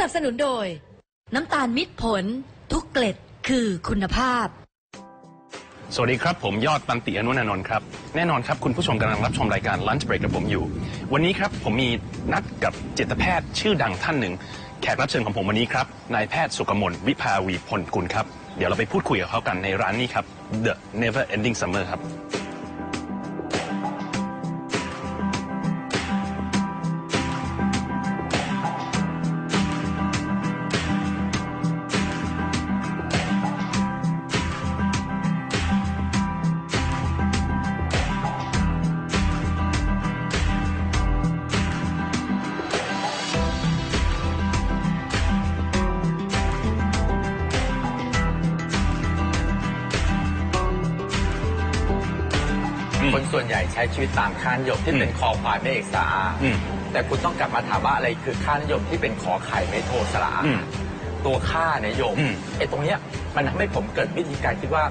นับสนุนโดย น้ำตาลมิตรผล ทุกเกล็ดคือคุณภาพ สวัสดีครับ ผมยอดตันติอนุนานนท์ครับ แน่นอนครับ คุณผู้ชมกำลังรับชมรายการ Lunch Break กับผมอยู่ วันนี้ครับผมมีนัดกับจิตแพทย์ชื่อดังท่านหนึ่ง แขกรับเชิญของผมวันนี้ครับนายแพทย์สุกมลวิภาวีพลกุลครับ เดี๋ยวเราไปพูดคุยกับเขากันในร้านนี้ครับ The Never Ending Summer ครับ คนส่วนใหญ่ใช้ชีวิตตามค่านิยมที่เป็นอืมคอควายไม่เอกสาอาอืมแต่คุณต้องกลับมาถามว่าอะไรคือค่านิยมที่เป็นขอไข่ไม่โทสระอาอืมตัวค่านิยมอืมไอ้ตรงเนี้ยมันทำให้ผมเกิดวิธีการคิดว่า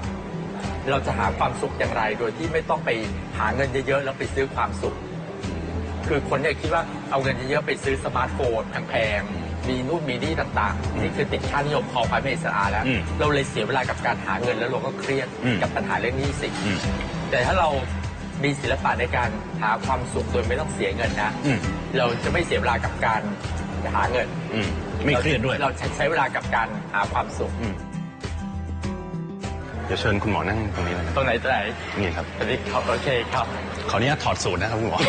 เราจะหาความสุขอย่างไร โดยที่ไม่ต้องไปหาเงินเยอะๆแล้วไปซื้อความสุข คือคนเนี่ยคิดว่าเอาเงินเยอะๆไปซื้อสมาร์ทโฟนแพงๆมีนู่นมีนี่ต่างๆ นี่คือติดค่านิยมคอควายไม่เอกสาอาแล้วอืมเราเลยเสียเวลากับการหาเงินแล้วเราก็เครียดอืมกับปัญหาเรื่องหนี้สินอืมแต่ถ้าเรา มีศิลปะในการหาความสุขโดยไม่ต้องเสียเงินนะ อืมเราจะไม่เสียเวลากับการหาเงินอืมไม่เครียดด้วยเราใช้เวลากับการหาความสุขอืมเดี๋ยวเชิญคุณหมอนั่งตรงนี้เลยนะตรงไหนตรงไหนนี่ครับสวัสดีครับโอเคครับขออนุญาตถอดสูตรนะครับคุณหมอ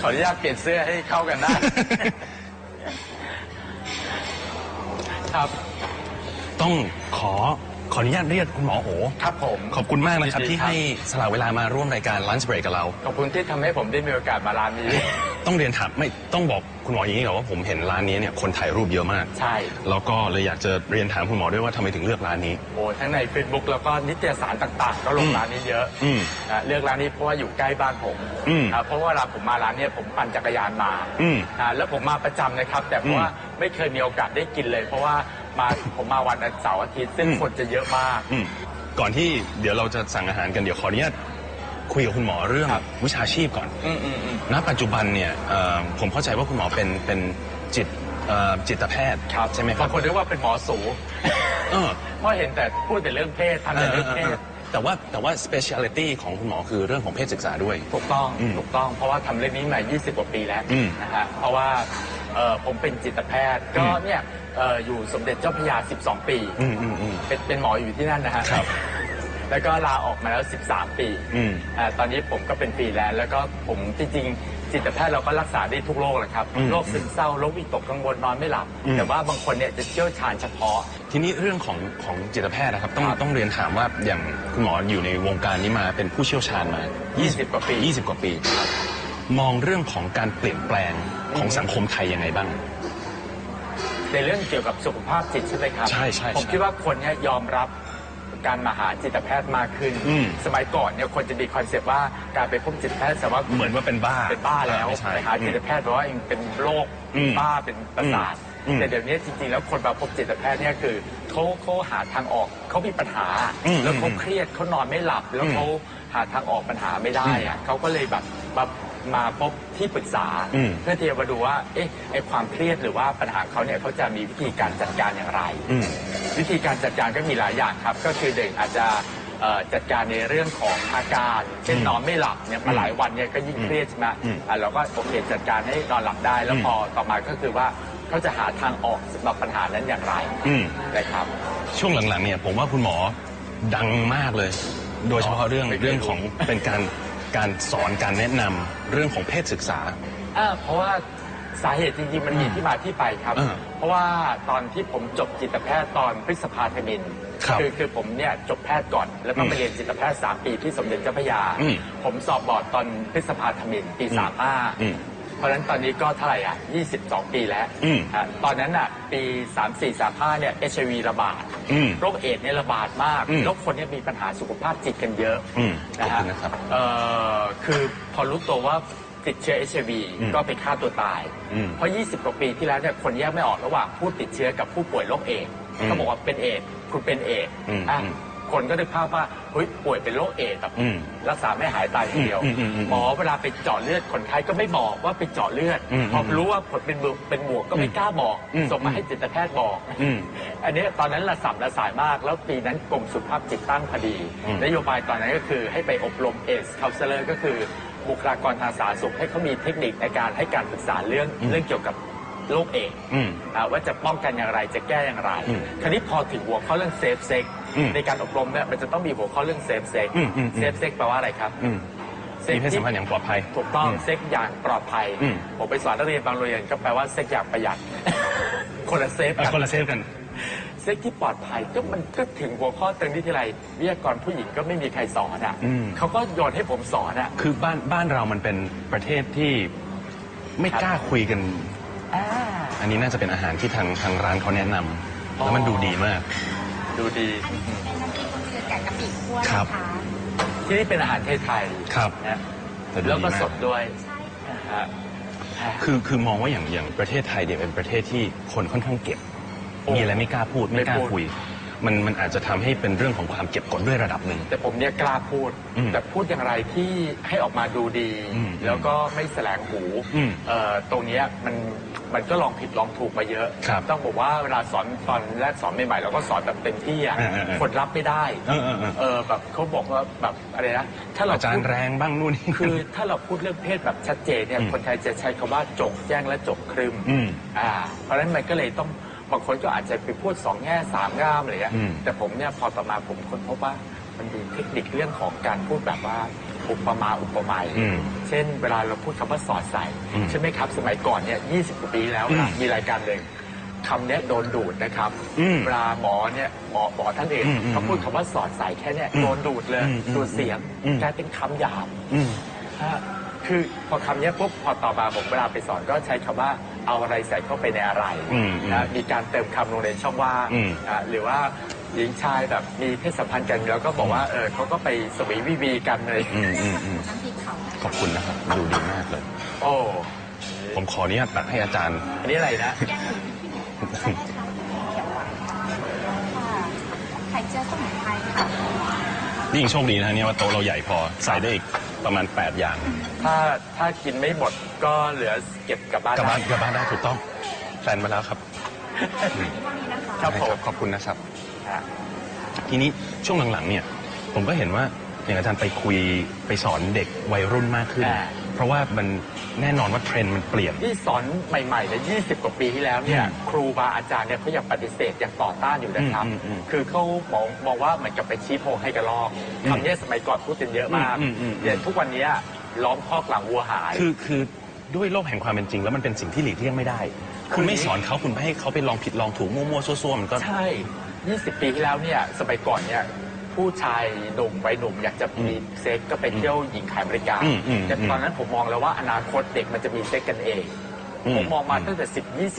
ขออนุญาตเปลี่ยนเสื้อให้เข้ากันได้ ครับ ต้องขอ ขออนุญาตเรียกคุณหมอโอครับผม ขอบคุณมากนะครับ ยินดีที่ให้สละเวลามาร่วมรายการ Lunch Break กับเรา ขอบคุณที่ทำให้ผมได้มีโอกาสมาร้านนี้ ต้องเรียนถามไม่ต้องบอกคุณหมออย่างนี้ก่อนว่าผมเห็นร้านนี้เนี่ยคนถ่ายรูปเยอะมาก ใช่ แล้วก็เลยอยากจะเรียนถามคุณหมอด้วยว่าทำไมถึงเลือกร้านนี้ โอ้ทั้งใน Facebook แล้วก็นิตยสารต่าง ๆ ก็ลงอืมร้านนี้เยอะอืมนะเลือกร้านนี้เพราะว่าอยู่ใกล้บ้านผมอืมอ่าเพราะว่าเวลาผมมาร้านเนี้ผมปั่นจักรยานมาอืมอ่าแล้วผมมาประจำนะครับ แต่เพราะว่าไม่เคยมีโอกาสได้กินเลย เพราะว่า มาผมมาวันเสาร์อาทิตย์ซึ่งอืมคนจะเยอะมาก อืมก่อนที่เดี๋ยวเราจะสั่งอาหารกันเดี๋ยวขออนุญาตคุยกับคุณหมอเรื่องครับวิชาชีพก่อน อืมอืมอืม ณปัจจุบันเนี่ยเอ่อผมเข้าใจว่าคุณหมอเป็นเป็นจิตเอ่อจิตแพทย์ใช่ไหมครับบางคนเรียกว่าเป็นหมอสูเออเพราะเห็นแต่พูดแต่เรื่องเพศทำแต่เรื่องเพศแต่ว่าแต่ว่า speciality ของคุณหมอคือเรื่องของเพศศึกษาด้วย ถูกต้องอืมถูกต้อง เพราะว่าทำเรื่องนี้มา 20 กว่าปีแล้วอืมนะฮะเพราะว่า เอ่อผมเป็นจิตแพทย์ ก็อืมเนี่ยเอ่ออยู่สมเด็จเจ้าพระยา 12 ปี อืมอืมอืม เป็นเป็นหมออยู่ที่นั่นนะฮะครับแล้วก็ลาออกมาแล้ว 13 ปีอืมอ่าตอนนี้ผมก็เป็นฟรีแลนซ์แล้วก็ผมจริงๆ จิตแพทย์เราก็รักษาได้ทุกโรคแหละครับ อืมโรคซึมเศร้า โรควิตกกังวลนอนไม่หลับ อืม แต่ว่าบางคนเนี่ยจะเชี่ยวชาญเฉพาะ ทีนี้เรื่องของของจิตแพทย์นะครับ ต้องครับต้องเรียนถามว่าอย่างคุณหมออยู่ในวงการนี้มาเป็นผู้เชี่ยวชาญมา 20 กว่าปี 20 กว่าปี มองเรื่องของการเปลี่ยนแปลงของสังคมไทยยังไงบ้าง ในเรื่องเกี่ยวกับสุขภาพจิตใช่ไหมครับใช่ใช่ผมใช่คิดว่าคนเนี่ยยอมรับการมาหาจิตแพทย์มากขึ้นอืมสมัยก่อนเนี่ยคนจะมีคอนเซปต์ว่าการไปพบจิตแพทย์แสดงว่าเหมือนว่าเป็นบ้าเป็นบ้าแล้วไม่ใช่ไปหาจิตแพทย์เพราะว่าเองเป็นโรคอืมบ้าเป็นประสาทอืมแต่เดี๋ยวนี้จริงๆแล้วคนมาพบจิตแพทย์เนี่ยคือเขาเขาหาทางออกเขามีปัญหาอืมแล้วเขาเครียดเขานอนไม่หลับแล้วอืมเขา หาทางออกปัญหาไม่ได้อะเขาก็เลยแบบมามาพบที่ปรึกษา อืม เพื่อที่จะมาดูว่า เอ๊ะไอความเครียดหรือว่าปัญหาเขาเนี่ยเขาจะมีวิธีการจัดการอย่างไร อืม วิธีการจัดการก็มีหลายอย่างครับ ก็คือเด็กอาจจะเอ่อจัดการในเรื่องของอาการ เช่นอืมนอนไม่หลับเนี่ยมาหลายวันเนี่ยก็ยิ่งเครียดใช่ไหมอืมอะเราก็โอเคจัดการให้นอนหลับได้แล้วอืม พอต่อมาก็คือว่าเขาจะหาทางออกสำหรับปัญหานั้นอย่างไรอืม นะครับ ช่วงหลังๆเนี่ยผมว่าคุณหมอดังมากเลย โดยเฉพาะเรื่องไม่เคยรู้เรื่องของเป็นการการสอนการแนะนำเรื่องของเพศศึกษาอ่าเพราะว่าสาเหตุจริงๆ มันมีที่มาที่ไปครับ อ่าเพราะว่าตอนที่ผมจบจิตแพทย์ตอนพฤษภาธมินครับอคือผมเนี่ยจบแพทย์ก่อน แล้วก็อืมไปเรียนจิตแพทย์ 3 ปีที่สมเด็จเจ้าพระยา อืมผมสอบบอร์ดตอนพฤษภาธมินปี อืมอืม35 เพราะฉะนั้นตอนนี้ก็เท่าไหร่อะ 22 ปีแล้วอืมอะตอนนั้นอะ ปี 34 35เนี่ยเอชวีระบาด อืมโรคเอดส์เนี่ยระบาดมาก อืม แล้วคนเนี่ยมีปัญหาสุขภาพจิตกันเยอะ อืมขอบนะฮะคุณนะครับ เอ่อคือพอรู้ตัวว่าติดเชื้อเอชวีอืมก็ไปฆ่าตัวตาย อืมเพราะ 20 กว่าปีที่แล้วเนี่ยคนแยกไม่ออกระหว่างผู้ติดเชื้อกับผู้ป่วยโรคเอดส์อืมเขาบอกว่าเป็นเอดส์คุณเป็นเอดส์อืมอะอืม คนก็นึกภาพว่าเฮ้ยป่วยเป็นโรคเอดส์แบบอืมรักษาไม่หายตายทีเดียว อืมอืมอืมหมอเวลาไปเจาะเลือดคนไข้ก็ไม่บอกว่าไปเจาะเลือด อืมพอรู้ว่าผลเป็นบวกเป็นบวกก็ไม่กล้าบอก อืมส่งมาให้จิตแพทย์บอก อืม อันนี้ตอนนั้นระสับระสายมาก แล้วปีนั้นกรมสุขภาพจิตตั้งพอดี อืม นโยบายตอนนั้นก็คือให้ไปอบรมเอสคาเซเลอร์ก็คือบุคลากรทางสาธารณสุขให้เขามีเทคนิคในการให้การปรึกษาเรื่องเรื่องเกี่ยวกับ โรคเอดส์อืม อ่าว่าจะป้องกันอย่างไรจะแก้อย่างไร อืมคราวนี้พอถึงหัวข้อเรื่องเซฟเซ็กอืมในการอบรมเนี่ยมันจะต้องมีหัวข้อเรื่องเซฟเซ็กอืมอืมอืม เซฟเซ็กแปลว่าอะไรครับอืมซ็กมีเพศสัมพันธ์อย่างปลอดภัย ถูกต้องอืมเซ็กอย่างปลอดภัย อืม ผมไปสอนนักเรียนบางโรงเรียนก็แปลว่าเซ็กอย่างประหยัด คนละเซฟเอ่อกันคนละเซฟกัน เซ็กที่ปลอดภัยก็มันก็ถึงหัวข้อตรงนี้ทีไรวิทยากรผู้หญิงก็ไม่มีใครสอนอะอืม เขาก็โยนให้ผมสอนอะ คือบ้านบ้านเรามันเป็นประเทศที่ไม่กล้าคุยกัน อันนี้น่าจะเป็นอาหารที่ทางทางร้านเขาแนะนำแล้วมันดูดีมาก ดูดี อันนี้เป็นน้ำพริกมะเขือแกะกะปิคั่วครับนะคะที่นี่เป็นอาหารไทยครับ ๆนะแต่ดีแล้วก็มาก สดด้วยใช่นะฮะคือคือมองว่าอย่างอย่างประเทศไทยเนี่ยเป็นประเทศที่คนค่อนข้างเก็บโอ้มีอะไรไม่กล้าพูดไม่กล้าไม่พูดคุย มันมันอาจจะทำให้เป็นเรื่องของความเก็บกดด้วยระดับหนึ่ง แต่ผมเนี่ยกล้าพูด อืมแต่พูดอย่างไรที่ให้ออกมาดูดี อืมแล้วก็ไม่แสลงหูอืมเอ่อตรงเนี้ยมันมันก็ลองผิดลองถูกมาเยอะ ครับต้องบอกว่าเวลาสอนตอนแรกสอนใหม่ๆเราก็สอนแบบเต็มที่อะเออเออเออ คนรับไม่ได้ เออเออเออเออแบบเขาบอกว่าแบบอะไรนะถ้าเราอาจารพูย์ดแรงบ้างนู่นนี่ คือถ้าเราพูดเรื่องเพศแบบชัดเจนเนี่ยอืมคนไทยจะใช้คำว่าจงแจ้งและจงครึมอืมอ่า เพราะฉะนั้นมันก็เลยต้อง บางคนก็อาจจะไปพูดสองแง่สามง่ามอะไรอย่างเงี้ยอืม แต่ผมเนี่ยพอต่อมาผมค้นพบว่ามันมีเทคนิคเรื่องของการพูดแบบว่าอุปมาอุปไมย อืม เช่นเวลาเราพูดคำว่าสอดใส่อืมใช่ไหมครับสมัยก่อนเนี่ย20กว่าปีแล้วอืมนะมีรายการหนึ่งคำเนี้ยโดนดูดนะครับอืมเวลาหมอเนี่ยหมอหมอท่านอื่นอืมอืมเขาพูดคำว่าสอดใส่แค่เนี้ยอืมโดนดูดเลยอืมอืมดูดเสียงอืม กลายเป็นคำหยาบอืม ฮะคือพอคำเนี้ยปุ๊บพอต่อมาผมเวลาไปสอนก็ใช้คำว่า เอาอะไรใส่เข้าไปในอะไรอืมอืม นะมีการเติมคำลงในช่องว่างอืมอะหรือว่าหญิงชายแบบมีเพศสัมพันธ์กันแล้วก็บอกว่าเออเขาก็ไปสวีวีวีกันเลยอืมอืมอืมน้ำพริกเขาขอบคุณนะครับดูดีมากเลย โอ้ผมขออนุญาตตักให้อาจารย์ อันนี้อะไรนะแกงหมูพริกขี้หนูใช่ไหมคะเขียวหวานค่ะไข่เจียวสมุนไพรค่ะ นี่ยังโชคดีนะเนี่ยว่าโต๊ะเราใหญ่พอใส่ได้อีก ประมาณ 8 อย่างถ้าถ้ากินไม่หมดก็เหลือเก็บกลับบ้านกลับบ้านได้ กลับบ้านได้ถูกต้องแพลนมาแล้วครับครับได้ผม ขอบคุณนะครับ ฮะ ทีนี้ช่วงหลังๆเนี่ย ผมก็เห็นว่าอย่างอาจารย์ไปคุยไปสอนเด็กวัยรุ่นมากขึ้น เพราะว่ามันแน่นอนว่าเทรนด์มันเปลี่ยน ที่สอนใหม่ๆเนี่ย20 กว่าปีที่แล้วเนี่ยอืมครูบาอาจารย์เนี่ยเขายังปฏิเสธยังต่อต้านอยู่นะครับ อืมอืมอืมคือเขามองมองว่าเหมือนกับไปชี้โพงให้กระลอกอืมคำเนี้ยสมัยก่อนพูดกันเยอะมากอืมอืมอืมแต่ทุกวันเนี้ยล้อมคอกหลังวัวหาย คือคือด้วยโลกแห่งความเป็นจริง แล้วมันเป็นสิ่งที่หลีกเลี่ยงไม่ได้ คุณไม่สอนเขาคุณไม่ให้เขาไปลองผิดลองถูกมั่วๆซั่วๆมันก็ ใช่ 20 ปีที่แล้วเนี่ย สมัยก่อนเนี่ย ผู้ชายหนุ่มวัยหนุ่มอยากจะมีเซ็กก็ไปเที่ยวหญิงขายบริการอืมอืมแต่ตอนนั้นผมมองแล้วว่าอนาคตเด็กมันจะมีเซ็กกันเอง อืมผมมองมาตั้งแต่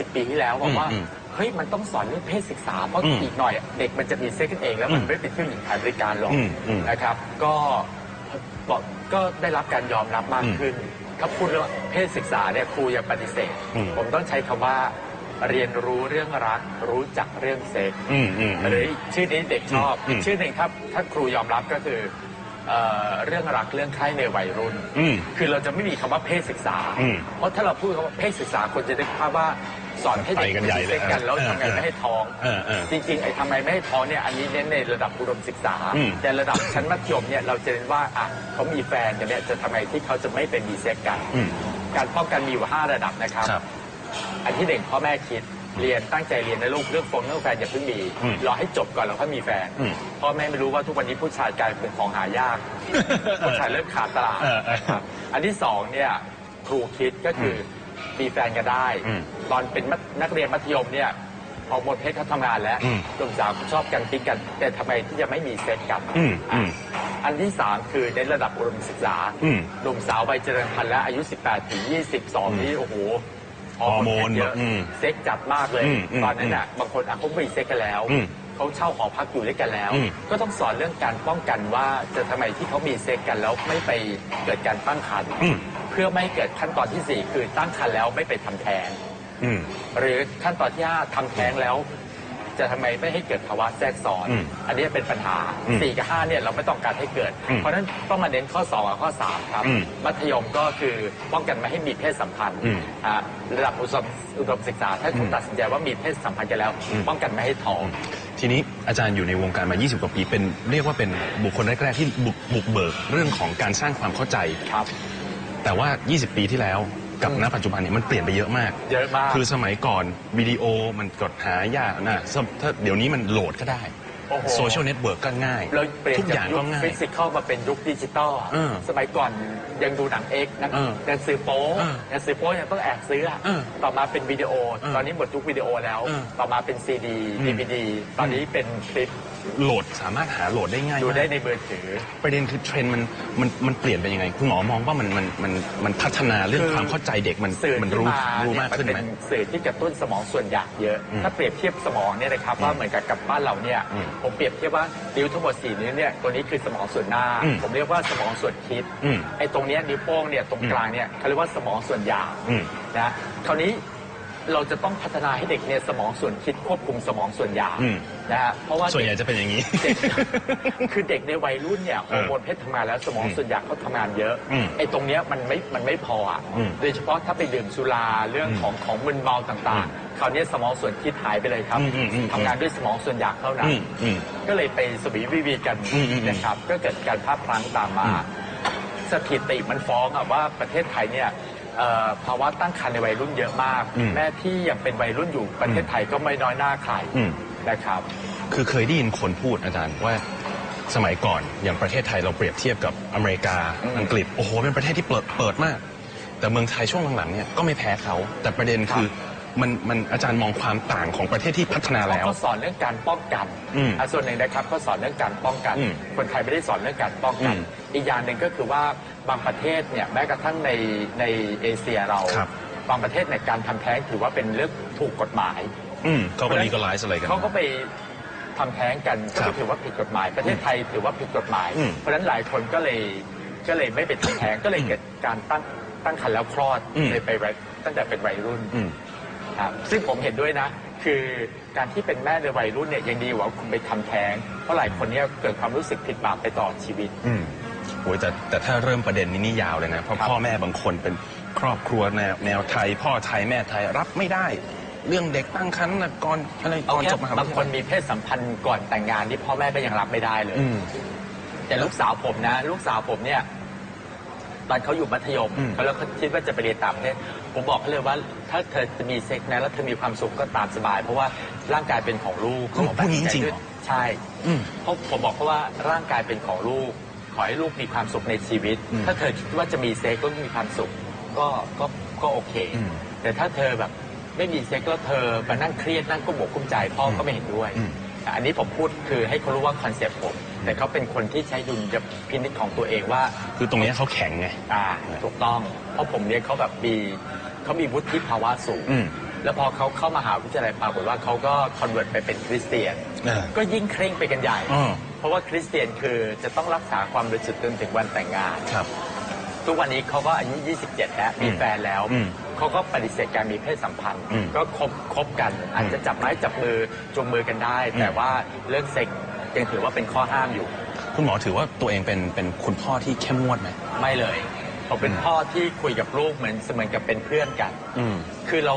10 20 ปีที่แล้วบอกว่าอืมเฮ้ยมันต้องสอนเรื่องเพศศึกษาเพราะอืมอีกหน่อยอะเด็กมันจะมีเซ็กกันเอง แล้วมันอืมไม่ไปเที่ยวหญิงขายบริการหรอกอืมอืมนะครับ ก็บอกก็ได้รับการยอมรับมากอืมขึ้นถ้าพูดเรื่องเพศศึกษาเนี่ยครูยังปฏิเสธ อืม ผมต้องใช้คำว่า เรียนรู้เรื่องรัก รู้จักเรื่องเซ็กอืมอืมอืหรือมอีกชื่อนี้เด็กชอบอืมอีกชื่อหนึ่งครับถ้าครูยอมรับก็คือเอ่อเรื่องรักเรื่องใคร่ในวัยรุ่น อืม คือเราจะไม่มีคำว่าเพศศึกษา อืมเพราะถ้าเราพูดคำว่าเพศศึกษาคนจะนึกภาพว่าสอนให้เด็กไปกันใหญ่เลยซ็กกันแล้วเออทำไงไม่ให้ท้อง เออเออจริงๆไอ้ทำไมไม่ให้ท้องเนี่ยอันนี้เน้นในระดับอุดมศึกษา อืม แต่ระดับชั้นมัธยมเนี่ยเราจะเน้นว่าอะเขามีแฟนกันเนี่ยจะทำไมที่เขาจะไม่เป็นมีเซ็กกัน อืม การป้องกันมีอยู่ห้าระดับนะครับ ครับ อันที่หนึ่งพ่อแม่คิดเรียนตั้งใจเรียนนะลูกเรื่องฟงเรื่องแฟนอย่าเพิ่งมีอืมรอให้จบก่อนแล้วค่อยมีแฟนอืมพ่อแม่ไม่รู้ว่าทุกวันนี้ผู้ชายกลายเป็นของหายากผู้ชายเริ่มขาดตลาดเออเออนะครับอันที่สองเนี่ยครูคิดก็คืออมีแฟนกันได้ อืมตอนเป็นนักเรียนมัธยมเนี่ยพอหมดเพศเขาทำงานแล้วอืมหนุ่มสาวชอบกันกิ๊กกัน แต่ทำไมที่จะไม่มีเซ็กกันอืมอืมอันที่สามคือในระดับอุดมศึกษาอืม หนุ่มสาววัยเจริญพันธุ์และอายุ 18ถึง22 นี่โอ้โห ฮอร์โมนเยอะอืมเซ็กจัดมากเลย อืมอืมตอนนั้นน่ะบางคนอะเขาไม่มีเซ็กกันแล้ว อืมเขาเช่าหอพักอยู่ด้วยกันแล้ว อืม ก็ต้องสอนเรื่องการป้องกันว่าจะทำไมที่เขามีเซ็กกันแล้วไม่ไปเกิดการตั้งครรภ์อืมเพื่อไม่ให้เกิดขั้นตอนที่สี่คือตั้งครรภ์แล้วไม่ไปทำแท้ง อืม หรือขั้นตอนที่ห้าทำแท้งแล้ว จะทำไมไม่ให้เกิดภาวะแทรกซ้อน อืมอันนี้เป็นปัญหา อืมสี่กับห้าเนี่ยเราไม่ต้องการให้เกิด อืมเพราะฉะนั้นต้องมาเน้นข้อสองกับข้อสามครับ อืมมัธยมก็คือป้องกันไม่ให้มีเพศสัมพันธ์อืมอ่าระดับอุดมอุดมศึกษา ถ้าคุณอืมตัดสินใจว่ามีเพศสัมพันธ์กันแล้ว อืม ป้องกันไม่ให้ท้อง ทีนี้อาจารย์อยู่ในวงการมา 20 กว่าปี เป็นเรียกว่าเป็นบุคคลแรกๆที่บุกบุกเบิกเรื่องของการสร้างความเข้าใจ ครับ แต่ว่า 20 ปีที่แล้ว กับอืมณปัจจุบันเนี่ยมันเปลี่ยนไปเยอะมาก เยอะมาก คือสมัยก่อนวิดีโอมันกดหายากนะสมถ้าเดี๋ยวนี้มันโหลดก็ได้โอ้โห โซเชียลเน็ตเวิร์กก็ง่าย เราเปลี่ยนทุกอจาย่ากงยุก็คง่าย ฟิสิกอลมาเป็นยุคดิจิตอลอะเออสมัยก่อนยังดูหนังเอ็กซ์หนังเออหนังสือโป๊เออหนังสือโป๊ยังต้องแอบซื้ออะเออต่อมาเป็นวิดีโอ เออตอนนี้หมดยุควิดีโอแล้ว เออต่อมาเป็นซีดีอืมดีวีดีตอนนี้เป็นคลิป โหลดสามารถหาโหลดได้ง่ายดูได้มากในมือถือ ประเด็นคือเทรนด์มันมันมันเปลี่ยนไปยังไง คุณหมอมองว่ามันมันมันมันพัฒนาเรื่องคือความเข้าใจเด็กมันสื่อมันที่รู้มารู้เนี่ยมากมันขึ้นเป็ไหมนสื่อที่กระตุ้นสมองส่วนอยากเยอะอืมถ้าเปรียบเทียบสมองเนี่ยนะครับว่าเหมือนกับกับบ้านเราเนี่ยอืมผมเปรียบเทียบว่านิ้วทั้งหมดสี่นิ้วเนี่ยตัวนี้คือสมองส่วนหน้าอืมผมเรียกว่าสมองส่วนคิดอืมไอ้ตรงเนี้ยนิ้วโป้งเนี่ยตรงกลางเนี่ยเขาเรียกว่าสมองส่วนอยากอืมนะคราวนี้เราจะต้องพัฒนาให้เด็กเนี่ยสมองส่วนคิดควบคุมสมองส่วนอยากอืม นะฮะเพราะว่าส่วนใหญ่จะเป็นอย่างนี้ เด็กคือเด็กในวัยรุ่นเนี่ยฮเอออร์โมนเพศทำงานแล้วสมองส่วนอยากเขาทำงานเยอะอืมไอ้ตรงเนี้ยมันไม่มันไม่พออะอืมโดยเฉพาะถ้าไปดื่มสุราเรื่องของของมึนเมาต่างๆคราวนี้สมองส่วนคิดหายไปเลยครับอืมอืมอืม ทำงานด้วยสมองส่วนอยากเท่านั้อืนมอืม ก็เลยไปสวีวิวีกันอืมอืมอืมนะครับ ก็เกิดการพลาดพลั้งตามมา อืมสถิติมันฟ้องอะว่าประเทศไทยเนี่ยเอ่อภาวะตั้งครรภ์ในวัยรุ่นเยอะมาก อืมแม่ที่ยังเป็นวัยรุ่นอยู่ประเทศไทยก็ไม่น้อยหน้าใครอืม นะครับ คือเคยได้ยินคนพูดอาจารย์ว่าสมัยก่อนอย่างประเทศไทยเราเปรียบเทียบกับอเมริกาอืมอังกฤษโอ้โหเป็นประเทศที่เปิดเปิดมาก แต่เมืองไทยช่วงหลังๆเนี่ยก็ไม่แพ้เขา แต่ประเด็นคือมันมันอาจารย์มองความต่างของประเทศที่พัฒนาแล้วเขาสอนเรื่องการป้องกันอืมอะส่วนหนึ่งนะครับเขาสอนเรื่องการป้องกันอืมคนไทยไม่ได้สอนเรื่องการป้องกันอืมอีกอย่างหนึ่งก็คือว่าบางประเทศเนี่ยแม้กระทั่งในในเอเชียเราครับบางประเทศในยการทำแท้งถือว่าเป็นเรื่องถูกกฎหมาย อืมเขาก็ลีกไลซ์อะไรกัน เขาก็ไปทำแท้งกันครัก็บถือว่าผิดกฎหมาย ประเทศไทยถือว่าผิดกฎหมาย อืมเพราะฉะนั้นหลายคนก็เลยก็เลยไม่ไปทำแท้งก็เลยเกิดการตั้งตั้งครรภ์แล้วคลอดอืม เลยไปวัยตั้งแต่เป็นวัยรุ่นอืม ครับซึ่งผมเห็นด้วยนะ คือการที่เป็นแม่ในวัยรุ่นเนี่ยยังดีกว่าคุณไปทำแท้ง เพราะหลายคนเนี่ยเกิดความรู้สึกผิดบาปไปตลอดชีวิต อืมโอ้ยแต่แต่ถ้าเริ่มประเด็นนี้นี่ยาวเลยนะ เพราะครับพ่อแม่บางคนเป็นครอบครัวแนวแนวไทย พ่อไทยแม่ไทยรับไม่ได้ เรื่องเด็กตั้งครรภ์นะก่อนอะไรเอาก่อนแค่จบมหาวิบางทยาคนลัยมีเพศสัมพันธ์ก่อนแต่งงานที่พ่อแม่ก็ยังรับไม่ได้เลย อืม แต่ลูกสาวผมนะ ลูกสาวผมเนี่ย ตอนเขาอยู่มัธยมอืม เขาแล้วเขาคิดว่าจะไปเรียนต่างประเทศผมบอกเขาเลยว่า ถ้าเธอจะมีเซ็กซ์นะ แล้วเธอมีความสุขก็ตามสบาย เพราะว่าร่างกายเป็นของลูกเขาบอกพูดอย่างนี้จริงเหรอใช่ อืม เพราะผมบอกเขาว่าร่างกายเป็นของลูก ขอให้ลูกมีความสุขในชีวิต อืมถ้าเธอคิดว่าจะมีเซ็กซ์ก็มีความสุข ก็ก็ก็โอเค อืม แต่ถ้าเธอแบบ ไม่มีเซ็กซ์แล้วเธอมานั่งเครียดนั่งก้มอกก้มใจพ่อก็ไม่เห็นด้วยอืมอันนี้ผมพูดคือให้เขารู้ว่าคอนเซปต์ผม แต่เขาเป็นคนที่ใช้ดุลยพินิจของตัวเองว่า คือตรงเนี้ยเขาแข็งไงอ่าถูกต้องเพราะผมเนี่ยเขาแบบมีเขามีวุฒิภาวะสูงอืมแล้วพอเขาเข้ามหาวิทยาลัยปรากฏว่าเขาก็คอนเวิร์ตไปเป็นคริสเตียนอ่าก็ยิ่งเคร่งไปกันใหญ่อ่าเพราะว่าคริสเตียนคือจะต้องรักษาความบริสุทธิ์จนถึงวันแต่งงานครับ ทุกวันนี้เขาก็อายุ 27 แล้ว มีอืมแฟนแล้วอืมเขาก็ปฏิเสธการมีเพศสัมพันธ์อืมก็คบคบกัน อาจจะจับไม้จับมือจูงมือกันได้อืมแต่ว่าเรื่องเซ็กส์ยังถือว่าเป็นข้อห้ามอยู่ คุณหมอถือว่าตัวเองเป็นเป็นคุณพ่อที่เข้มงวดไหมไม่เลยผมเป็นพ่อที่คุยกับลูกเหมือนเสมือนกับเป็นเพื่อนกันอืมคือเรา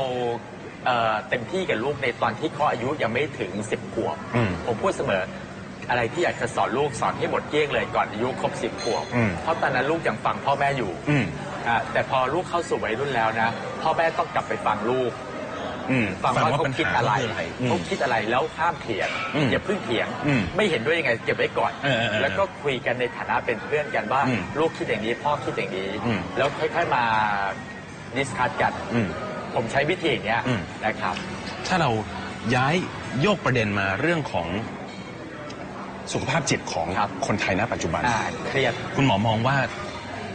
เอ่อเต็มที่กับลูกในตอนที่เขาอายุยังไม่ถึง10ขวบอืมผมพูดเสมอ อะไรที่อยากจะสอนลูกสอนให้หมดเกลี้ยงเลยก่อนอายุครบ10ขวบอืม เพราะตอนนั้นลูกยังฟังพ่อแม่อยู่อืมอ่าแต่พอลูกเข้าสู่วัยรุ่นแล้วนะ พ่อแม่ต้องกลับไปฟังลูก อืมฟังว่าเขาคิดอะไรปัญหาคือเขาคิดอะไรแล้วห้ามเถียงอืมอย่าเพิ่งเถียง อืมไม่เห็นด้วยยังไงเก็บไว้ก่อน เออเออเออแล้วก็คุยกันในฐานะเป็นเพื่อนกันว่า อืมลูกคิดอย่างนี้พ่อคิดอย่างนี้ อืม แล้วค่อยๆมาดิสคัทกัน อืม ผมใช้วิธีอย่างเนี้ยอืม นะครับ ถ้าเราย้ายโยกประเด็นมาเรื่องของ สุขภาพจิตของครับ คนไทยณปัจจุบัน อ่าเครียด คุณหมอมองว่า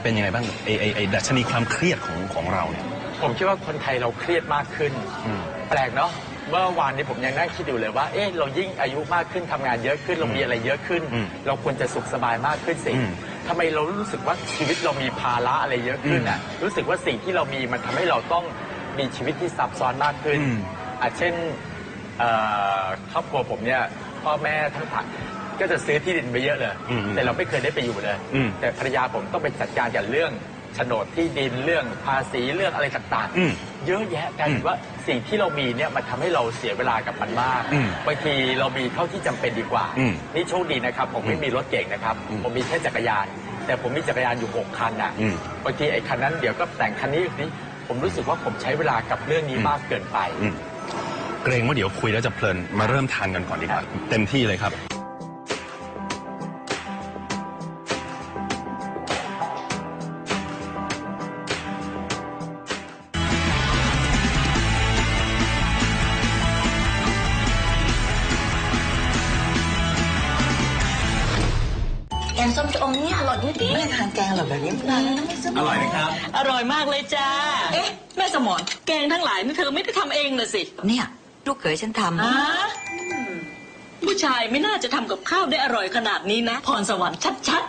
เป็นยังไงบ้างไอไอไอดัชนีความเครียดของของเราเนี่ย ผมคิดว่าคนไทยเราเครียดมากขึ้น อืม แปลกเนาะเมื่อวานนี้ผมยังนั่งคิดอยู่เลยว่า เอ๊ะเรายิ่งอายุมากขึ้นทำงานเยอะขึ้นเรามีอะไรเยอะขึ้น อืมเราควรจะสุขสบายมากขึ้นสิอืมทำไมเรารู้สึกว่าชีวิตเรามีภาระอะไรเยอะขึ้นอะรู้สึกว่าสิ่งที่เรามีมันทำให้เราต้องมีชีวิตที่ซับซ้อนมากขึ้นอืมอาเช่นเอ่อครอบครัวผมเนี่ยพ่อแม่ทั้งผัก ก็จะซื้อที่ดินไปเยอะเลย อืมแต่เราไม่เคยได้ไปอยู่เลย อืมแต่ภรรยาผมต้องไปจัดการกับเรื่องโฉนดที่ดินเรื่องภาษีเรื่องอะไรต่างอืมเยอะแยะกลายเป็นว่าสิ่งที่เรามีเนี่ยมันทำให้เราเสียเวลากับมันมากอืมบางทีเรามีเท่าที่จำเป็นดีกว่า อืมนี่โชคดีนะครับ ผมไม่มีรถเก่งนะครับ อืมผมมีแค่จักรยาน แต่ผมมีจักรยานอยู่หกคันอะอืม บางทีไอ้คันนั้นเดี๋ยวก็แต่งคันนี้นี้ผมรู้สึกว่าผมใช้เวลากับเรื่องนี้มากเกินไปอืมเกรงว่าเดี๋ยวคุยแล้วจะเพลินมาเริ่มทานกันก่อนดีกว่า เต็มที่เลยครับ รับอร่อยมากเลยจ้า เอ๊ะ แม่สมอนแกงทั้งหลายนี่เธอไม่ได้ทำเองเลยสิเนี่ย ลูกเขยฉันทำอะผู้ชายไม่น่าจะทำกับข้าวได้อร่อยขนาดนี้นะ พรสวรรค์ชัด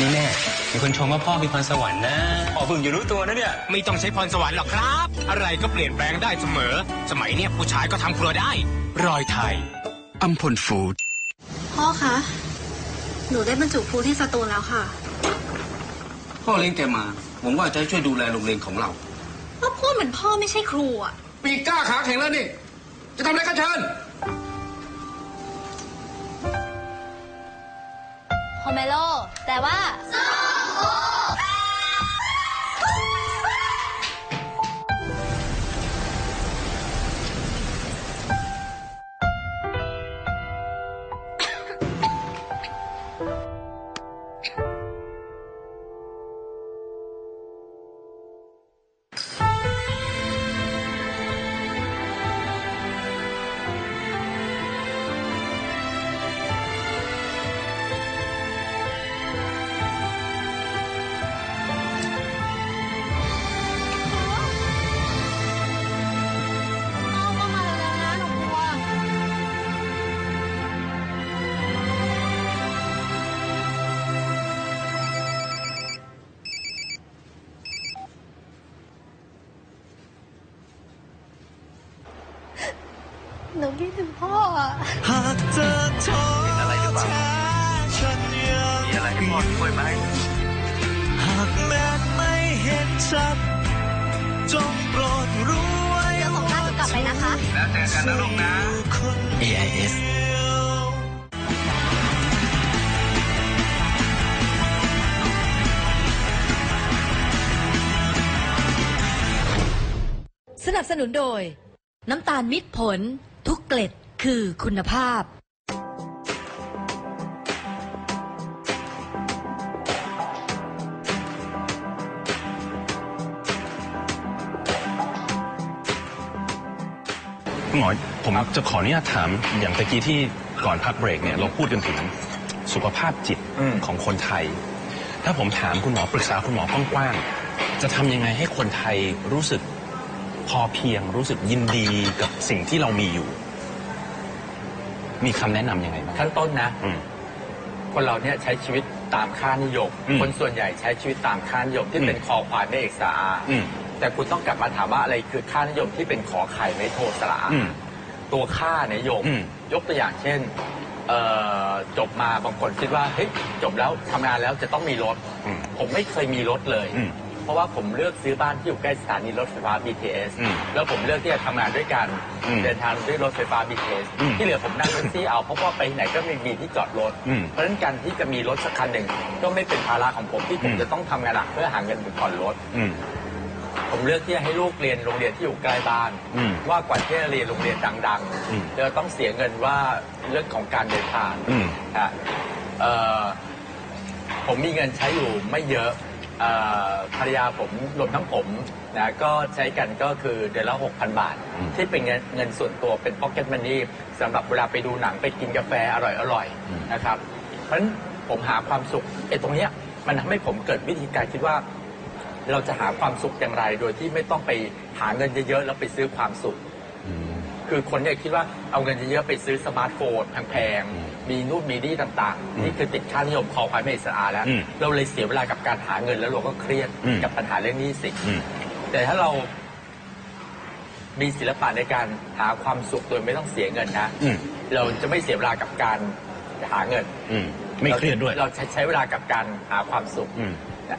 นี่แน่มีคนชมว่าพ่อมีพรสวรรค์นะพ่อเพิ่งจะรู้ตัวนะเนี่ย ไม่ต้องใช้พรสวรรค์หรอกครับ อะไรก็เปลี่ยนแปลงได้เสมอ สมัยเนี้ยผู้ชายก็ทำครัวได้ รอยไทยอัมพลฟู้ดพ่อคะ หนูได้บรรจุครูที่สตูลแล้วค่ะ พ่อเลี้ยงแกมาผมว่าจะช่วยดูแลโรงเรียนของเราก็พูดเหมือนพ่อไม่ใช่ครูอะ ปีกกล้าขาแข็งแล้วนี่ จะทำอะไรก็เชิญโฮเมโลแต่ว่าพ่ งพ่ออะอะไรหรือเปล่ามีอะไรให้พ่อช่วยไหมเดี๋ยวผมน่าจะกลับไปนะคะ แล้วเจอกันนะลูกนะ AIS สนับสนุนโดย น้ำตาลมิตรผล ทุกเกล็ด คือคุณภาพ คุณหมอผมจะขออนุญาตถามอย่างตะกี้ที่ก่อนพักเบรกเนี่ยเราพูดกันถึงสุขภาพจิตอืม ของคนไทย ถ้าผมถามคุณหมอปรึกษาคุณหมอกว้างๆจะทำยังไงให้คนไทยรู้สึกพอเพียงรู้สึกยินดีกับสิ่งที่เรามีอยู่ มีคำแนะนำยังไงบ้างขั้นต้นนะ อืม คนเราเนี่ยใช้ชีวิตตามค่านิยม อืมคนส่วนใหญ่ใช้ชีวิตตามค่านิยมที่อืมเป็นคอควายไม่เอกสาอาอืม แต่คุณต้องกลับมาถามว่าอะไรคือค่านิยมที่เป็นขอไข่ไม่โทสระอาอืม ตัวค่านิยม อืม ยกตัวอย่างเช่นเอ่อจบมาบางคนคิดว่าเฮ้ยจบแล้วทำงานแล้วจะต้องมีรถ อืม ผมไม่เคยมีรถเลย อืมเพ ราะว่าผมเลือกซื้อบ้านที่อยู่ใกล้สถานีรถไฟฟ้า BTS อืมแล้วผมเลือกที่จะทำงานด้วยกันอืมเดินทางด้วยรถไฟฟ้า BTS อืมที่เหลือผมนั่งแท็กซี่เอาเพราะว่าไปไหนก็ไม่มีที่จอดรถ อืมเพราะฉะนั้นการที่จะมีรถสักคันหนึ่งก็ไม่เป็นภาระของผมที่ผมอืมจะต้องทำงานหนักเพื่อหาเงินไปผ่อนรถ อืม ผมเลือกที่จะให้ลูกเรียนโรงเรียนที่อยู่ใกล้บ้าน อืมว่ากว่าที่จะเรียนโรงเรียนดังอืมๆเราต้องเสียเงินว่าเรื่องของการเดินทางอืมอะเอ่อผมมีเงินใช้อยู่ไม่เยอะเอ่อ ภรรยาผมรวมทั้งผมนะก็ใช้กันก็คือเดือนละ 6,000 บาทอืมที่เป็นเงินเงินส่วนตัวเป็น pocket money สำหรับเวลาไปดูหนังไปกินกาแฟอร่อยอืมๆนะครับ เพราะฉะนั้นผมหาความสุขไอ้ตรงเนี้ยมันทำให้ผมเกิดวิธีการคิดว่า เราจะหาความสุขอย่างไร โดยที่ไม่ต้องไปหาเงินเยอะๆแล้วไปซื้อความสุขอืม คือคนเนี่ยคิดว่าเอาเงินเยอะๆไปซื้อสมาร์ทโฟนแพงอืมๆมีนู่นมีนี่ต่างอืมๆนี่คือติดค่านิยมคอควายไม่อิสระแล้วอืมเราเลยเสียเวลากับการหาเงินแล้วเราก็เครียดอืมกับปัญหาเรื่องหนี้สินอืมแต่ถ้าเรามีศิลปะในการหาความสุขโดยไม่ต้องเสียเงินนะอืมเราจะไม่เสียเวลากับการหาเงินอืมไม่เครียดด้วย เราใช้ใช้เวลากับการหาความสุขอืม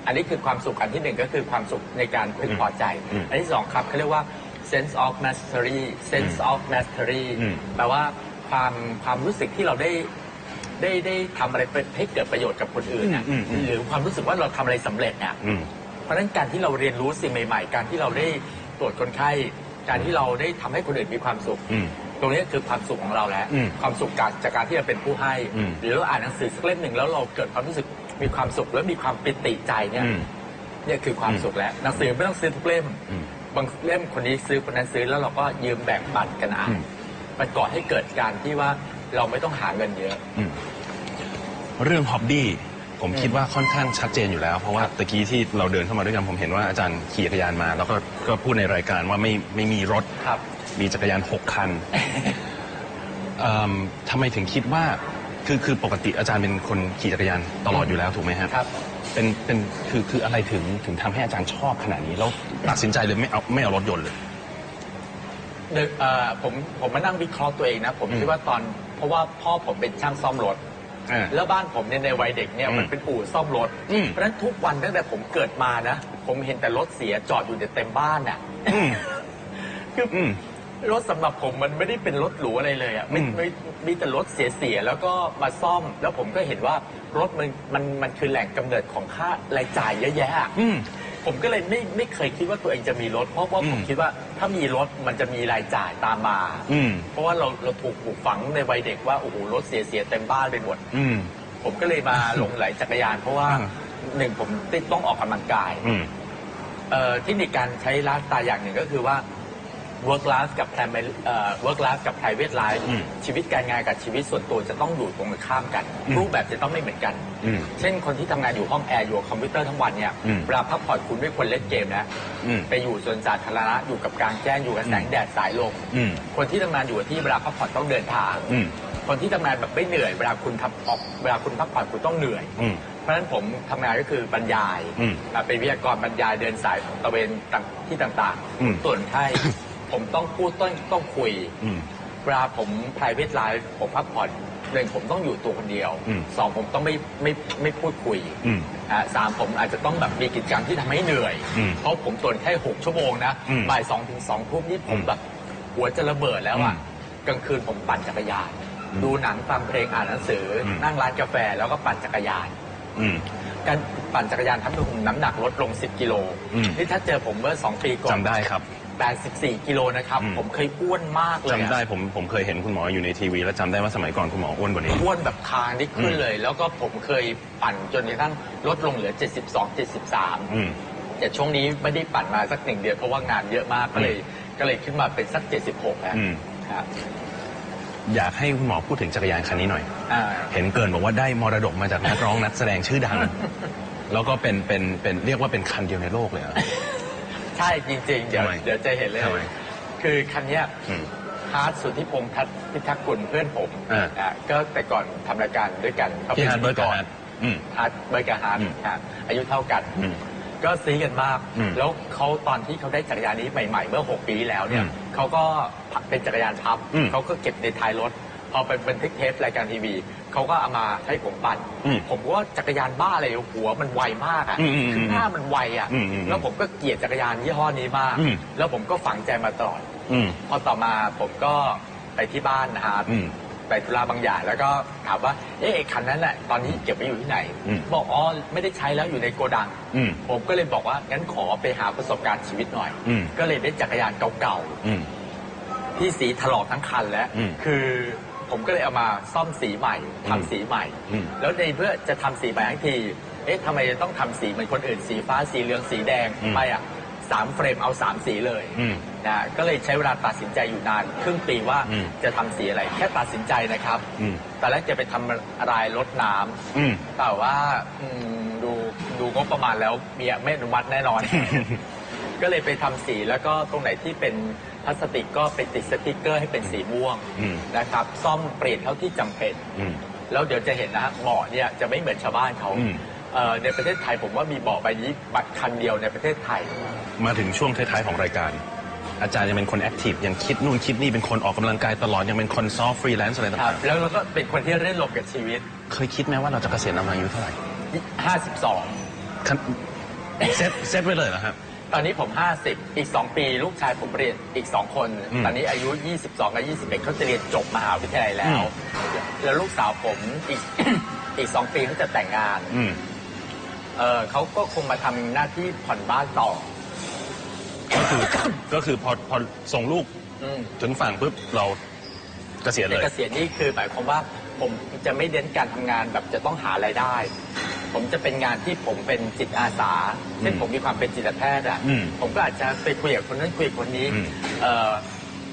อันนี้คือความสุขอันที่หนึ่งก็คือความสุขในการพึงพอใจอืมอันที่สองครับเขาเรียกว่า sense of mastery sense of mastery อืม แปลว่าความความรู้สึกที่เราได้ได้ได้ทำอะไรให้เกิดประโยชน์กับคนอื่นน่ะอืมอืม หรือความรู้สึกว่าเราทำอะไรสำเร็จเนี่ย อืม เพราะฉะนั้นการที่เราเรียนรู้สิ่งใหม่ ๆ การที่เราได้ตรวจคนไข้ การที่เราได้ทำให้คนอื่นมีความสุข อืมตรงนี้คือความสุขของเราแล้ว อืมความสุขจากจากการที่เราเป็นผู้ให้ อืม หรือเราอ่านหนังสือสักเล่มหนึ่งแล้วเราเกิดความรู้สึกมีความสุขและมีความปิติใจเนี่ยอืม เนี่ยคือความสุขแล้วหนังสือไม่ต้องซื้อทุกเล่ม อืม บางเล่มคนนี้ซื้อคนนั้นซื้อแล้วเราก็ยืมแบ่งปันกันอ่าอืนมมันก่อให้เกิดการที่ว่าเราไม่ต้องหาเงินเยอะ อืมเรื่องฮ็อบบี้ผมอืมคิดว่าค่อนข้างชัดเจนอยู่แล้ว เพราะว่าตะกี้ที่เราเดินเข้ามาด้วยกันผมเห็นว่าอาจารย์ขี่จักรยานมา แล้วก็ก็พูดในรายการว่าไม่ไม่มีรถครับ มีจักรยานหกคันเอิ่มทำไมถึงคิดว่าคือคือปกติอาจารย์เป็นคนขี่จักรยานตลอดอยู่แล้วถูกไหมครับครับ เป็นเป็นคือคืออะไรถึงถึงทำให้อาจารย์ชอบขนาดนี้แล้วตัดสินใจเลยไม่เอาไม่เอารถยนต์เลย เดี๋ยวเอ่อผมผมมานั่งวิเคราะห์ตัวเองนะ ผมอืมคิดว่าตอนเพราะว่าพ่อผมเป็นช่างซ่อมรถ อ่าแล้วบ้านผมเนี่ยในวัยเด็กเนี่ยอืมมันเป็นอู่ซ่อมรถ อืม เพราะฉะนั้นทุกวันตั้งแต่ผมเกิดมานะ ผมเห็นแต่รถเสียจอดอยู่ในเต็มบ้านน่ะ อืม คือออืม รถสำหรับผมมันไม่ได้เป็นรถหรูอะไรเลยอะไม่อืม ไม่มีแต่รถเสียๆแล้วก็มาซ่อม แล้วผมก็เห็นว่ารถมันมันมันคือแหล่งกำเนิดของค่ารายจ่ายเยอะแยะอะ อืม ผมก็เลยไม่ไม่เคยคิดว่าตัวเองจะมีรถ เพราะว่าอืมผมคิดว่าถ้ามีรถมันจะมีรายจ่ายตามมา อืม เพราะว่าเราเราถูกปลูกฝังในวัยเด็กว่าโอ้โหรถเสียๆเต็มบ้านไปหมด อืม ผมก็เลยมาหลงไหลจักรยาน เพราะว่าอ่า หนึ่งผมติดต้องออกกำลังกายอืม เอ่อเทคนิคการใช้ไลฟ์สไตล์อย่างหนึ่งก็คือว่า work life กับ private เอ่อ work life กับ private life อืมชีวิตการงานกับชีวิตส่วนตัวจะต้องอยู่ตรงกันข้ามกัน อืมรูปแบบจะต้องไม่เหมือนกัน อืมเช่นคนที่ทำงานอยู่ห้องแอร์อยู่กับคอมพิวเตอร์ทั้งวันเนี่ยอืม เวลาพักผ่อนคุณไม่ควรเล่นเกมนะอืม ไปอยู่สวนสาธารณะอยู่กับกลางแจ้งอยู่กับแสงแดดสายลมอืม คนที่ทำงานอยู่กับที่เวลาพักผ่อนต้องเดินทาง อืม คนที่ทำงานแบบไม่เหนื่อยเวลาคุณทำออกเวลาคุณพักผ่อนคุณต้องเหนื่อย อืม เพราะฉะนั้นผมทำงานก็คือบรรยายอืมอ่าเป็นวิทยากรบรรยายเดินสายตะเวนต่างที่ต่างอืมๆส่วนไข้ ผมต้องพูดต้องต้องคุยอืม เวลาผม private life ผมพักผ่อนหนึ่งผมต้องอยู่ตัวคนเดียวอืม สองผมต้องไม่ไม่ไม่พูดคุยอืม อ่าสามผมอาจจะต้องแบบมีกิจกรรมที่ทำให้เหนื่อย อืมเพราะผมตรวจแค่หกชั่วโมงนะอืมบ่ายสองถึงสองทุ่มนี่ผมอืมแบบหัวจะระเบิดแล้วอะอืมกลางคืนผมปั่นจักรยาน อืมดูหนังฟังเพลงอ่านหนังสืออม นั่งร้านกาแฟแล้วก็ปั่นจักรยาน อืม การปั่นจักรยานทำให้ผมน้ำหนักลดลง 10 กิโล อืม นี่ถ้าเจอผมเมื่อ 2 ปีก่อนจำได้ครับ 84 กิโลนะครับอืมผมเคยอ้วนมากเลยจำอะ ได้ผมผมเคยเห็นคุณหมออยู่ในทีวี แล้วจำได้ว่าสมัยก่อนคุณหมออ้วนกว่านี้ อ้วนแบบคางที่ขึ้นอืมเลย แล้วก็ผมเคยปั่นจนกระทั่งลดลงเหลือ 72 73อืมแต่ช่วงนี้ไม่ได้ปั่นมาสักหนึ่งเดือนเพราะว่างานเยอะมากก็เลย ก็เลยขึ้นมาเป็นสัก 76แล้วอืม ครับอยากให้คุณหมอพูดถึงจักรยานคันนี้หน่อย อ่าเห็นเกินบอกว่าได้มรดกมาจากนักร้องนักแสดงชื่อดัง แล้วก็เป็นเป็นเป็นเรียกว่าเป็นคันเดียวในโลกเลยเหรอ ใช่จริง ๆ เดี๋ยวทำไมเดี๋ยวจะเห็นเลย ทำไมคือคันเนี้ยอืมฮาร์ดสุทธิพงษ์ทัศน์พิทักษ์กุลเพื่อนผมอ่า อ่าก็แต่ก่อนทำรายการด้วยกันเขาพี่เป็นฮาร์ดเบิร์กพิกับธีฮาร์ดอืม ฮาร์ดเบอร์กบฮาร์ดอืมฮะอายุเท่ากัน อืมก็ซีกันมาก อืมแล้วเขาตอนที่เขาได้จักรยานนี้ใหม่ ๆ เมื่อ 6 ปีที่แล้วเนี่ยอืมเขาก็เป็นจักรยานพับอืม เขาก็เก็บในท้ายรถ พอไปบันทึกเทปรายการทีวีเขาก็เอามาให้ผมปั่นอืมผมว่าจักรยานบ้าเลยหัวมันไวมากอะอืมอืมอืมคือหน้ามันไวอะอืมอืมแล้วผมก็เกลียดจักรยานยี่ห้อนี้มากอืมแล้วผมก็ฝังใจมาตลอดอืมพอต่อมาผมก็ไปที่บ้านนะครับอืมไปธุระบางอย่างแล้วก็ถามว่า เอ๊ะไอ้คันนั้นแหละตอนนี้เก็บไว้อยู่ที่ไหนอืมบอกอ๋อไม่ได้ใช้แล้วอยู่ในโกดังอืมผมก็เลยบอกว่างั้นขอไปหาประสบการณ์ชีวิตหน่อยอืมก็เลยได้จักรยานเก่าอืมๆที่สีถลอกทั้งคันแล้วอืมคือ ผมก็เลยเอามาซ่อมสีใหม่ทำอืมสีใหม่ อืม แล้วในเพื่อจะทำสีใหม่ทั้งที เอ๊ะทำไมจะต้องทำสีเหมือนคนอื่นสีฟ้าสีเหลืองสีแดงอืมไม่อะสามเฟรมเอาสามสีเลยอืม นะก็เลยใช้เวลาตัดสินใจอยู่นาน ครึ่งปีว่าอืม จะทำสีอะไร แค่ตัดสินใจนะครับอืมตอนแรกจะไปทำอะไรลดน้ำ อืม แต่ว่าอืมดูดูงบประมาณแล้วเมียไม่อนุมัติแน่นอน ก็เลยไปทำสีแล้วก็ตรงไหนที่เป็น พลาสติกก็ไปติดสติกเกอร์ให้เป็นสีม่วงอืม นะครับ ซ่อมเปลี่ยนเท่าที่จำเป็น อืม แล้วเดี๋ยวจะเห็นนะฮะเบาะเนี่ยจะไม่เหมือนชาวบ้านเขาอืม เอ่อในประเทศไทยผมว่ามีเบาะใบนี้บัตรคันเดียวในประเทศไทย มาถึงช่วงท้ายๆของรายการ อาจารย์ยังเป็นคนแอคทีฟยังคิดนู่นคิดนี่เป็นคนออกกำลังกายตลอดยังเป็นคนซอฟฟรีแลนซ์อะไรครัต่าบงแล้วเราก็เป็นคนที่เล่นลมกับชีวิต ๆเคยคิดไหมว่าเราจะเกษียณอำนาอายุเท่าไหร่52คันเซตเซตไว้เลยเหรอครับ ตอนนี้ผม 50 อีก 2 ปี ลูกชายผมเรียนอีก 2 คน อืมตอนนี้อายุ 22 กับ 21เขาจะเรียนจบมหาวิทยาลัยแล้อืวมแล้วลูกสาวผมอีก อีก 2 ปีเขาจะแต่งงาน อืมเออเขาก็คงมาทำหน้าที่ผ่อนบ้านต่อ ก็คือ ก็คือพอพอส่งลูกอืม ถึงฝั่งปุ๊บเราเกษียณในเลยเกษียณนี่คือหมายความว่าผมจะไม่เน้นการทำงานแบบจะต้องหารายได้ ผมจะเป็นงานที่ผมเป็นจิตอาสาเช่นอืมผมมีความเป็นจิตแพทย์อะอืมผมก็อาจจะไปคุยกับคนนั้นคุยกับคนนี้อืมเอ่อ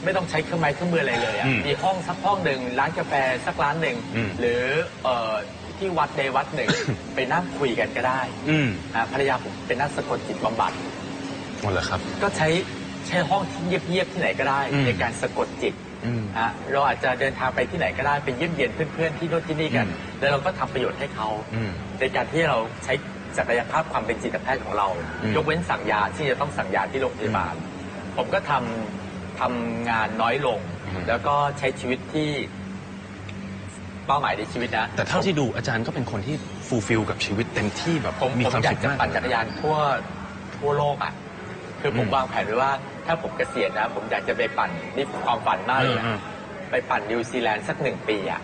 ไม่ต้องใช้เครื่องไม้เครื่องมืออะไรเลยอะอืมมีห้องสักห้องหนึ่งร้านกาแฟสักร้านหนึ่งอืม หรือเอ่อที่วัดในวัดหนึ่ง ไปนั่งคุยกันก็ได้อืมอ่าภรรยาผมเป็นนักสะกดจิตบำบัด หมดแล้วครับ ก็ใช้ใช้ห้องที่เงียบๆที่ไหนก็ได้ อืม ในการสะกดจิตอืมฮะเราอาจจะเดินทางไปที่ไหนก็ได้ไปเยี่ยมเยียนเพื่อนๆที่โน่นที่นี่กันอืมแล้วเราก็ทำประโยชน์ให้เขาอืมในการที่เราใช้ศักยภาพความเป็นจิตแพทย์ของเราอืมยกเว้นสั่งยาที่จะต้องสั่งยาที่โรงพยาบาล ผมก็ทำทำงานน้อยลง แล้วก็ใช้ชีวิตที่เป้าหมายในชีวิตนะ แต่เท่าที่ดูอาจารย์ก็เป็นคนที่ฟูลฟิลกับชีวิตเต็มที่แบบผมมีผมความอยาสุกขจะมากปั่นจักรยานทั่วทั่วโลกอะคือผมอืมวางแผนไว้ว่า ถ้าผมเกษียณนะ ผมอยากจะไปปั่นนี่ความฝันมากเลยอือะมไปปั่นนิวซีแลนด์สักหนึ่งปีอะ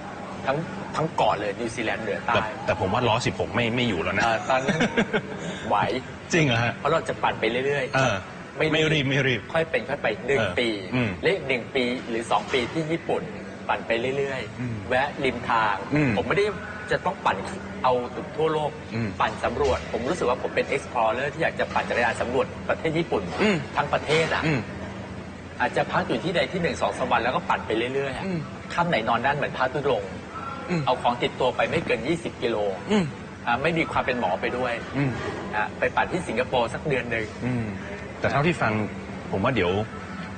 ทั้งทั้งเกาะเลยนิวซีแลนด์เหนือแต่ใต้แต่ผมว่าล้อสิบหกไม่ไม่อยู่แล้วนะเอ่อตอนนั้นไหวจริงเหรอฮะ เพราะเราจะปั่นไปเรื่อยเออ ไม่รีบไม่รีบ ค่อยเป็นค่อยไปหนึ่งเออปีอืมและอีกหนึ่งปีหรือสองปีที่ญี่ปุ่น ปั่นไปเรื่อยอืมๆ แวะริมทาง อืม ผมไม่ได้ จะต้องปั่นเอาทั่วโลก อืมปั่นสำรวจ ผมรู้สึกว่าผมเป็น explorer ที่อยากจะปั่นจักรยานสำรวจประเทศญี่ปุ่น อืม ทั้งประเทศอะ อืม อาจจะพักอยู่ที่ใดที่หนึ่งสองสามวันแล้วก็ปั่นไปเรื่อยๆอะอืมค่ำไหนนอนนั่นเหมือนพระตุดงค์อืม เอาของติดตัวไปไม่เกิน 20 กิโลอืมอ่าไม่มีความเป็นหมอไปด้วยอืมอ่าไปปั่นที่สิงคโปร์สักเดือนหนึ่ง อืมแต่เท่าที่ฟังผมว่าเดี๋ยว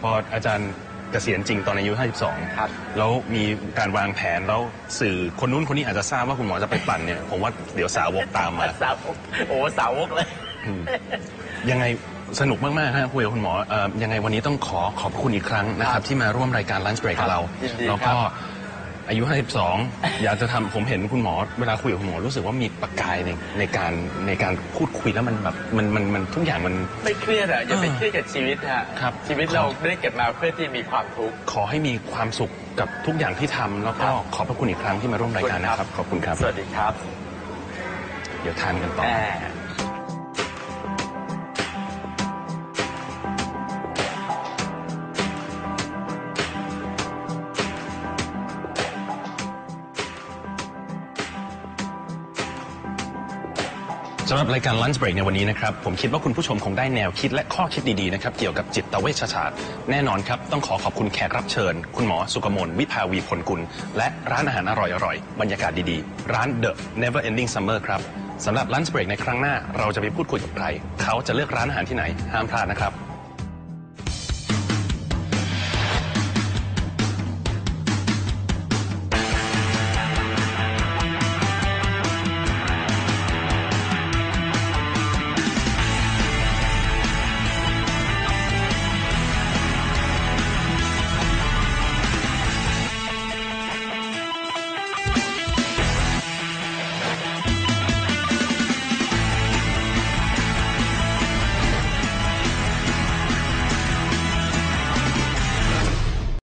พออาจารย์ เกษียณจริงตอนอายุ 52 ครับ แล้วมีการวางแผนแล้วสื่อคนนู้นคนนี้อาจจะทราบว่าคุณหมอจะไปปั่นเนี่ย ผมว่าเดี๋ยวสาวกตามมา สาวกโอ้สาวกเลยอืมยังไงสนุกมากๆฮะคุยกับคุณหมอเอ่อยังไงวันนี้ต้องขอขอบพระคุณอีกครั้งนะคครัรับบที่มาร่วมรายการ Lunch Break กับเรา ยินดีแล้วครัก็บ อายุ 52 อยากจะทำผมเห็นคุณหมอ เวลาคุยกับคุณหมอรู้สึกว่ามีประกายในในการในการพูดคุยแล้วมันแบบมันมันมันทุกอย่างมัน ไม่เครียดอะอย่าไปเครียดกับชีวิตฮะครับ ชีวิตเราไม่ได้เกิดมาเพื่อที่มีความทุกข์ ขอให้มีความสุขกับทุกอย่างที่ทำแล้วก็ครับขอบพระคุณอีกครั้งที่มาร่วมรายการนะครับ ขอบคุณครับ สวัสดีครับ เดี๋ยวทานกันต่อแม่ สำหรับรายการ Lunch Break ในวันนี้นะครับ ผมคิดว่าคุณผู้ชมคงได้แนวคิดและข้อคิดดีๆนะครับ เกี่ยวกับจิตเวชศาสตร์แน่นอนครับ ต้องขอขอบคุณแขกรับเชิญ คุณหมอสุกมลวิภาวีผลกุล และร้านอาหารอร่อยๆ บรรยากาศดีๆ ร้าน The Never Ending Summer ครับสำหรับ Lunch Break ในครั้งหน้า เราจะไปพูดคุยกับใคร เขาจะเลือกร้านอาหารที่ไหนห้ามพลาดนะครับ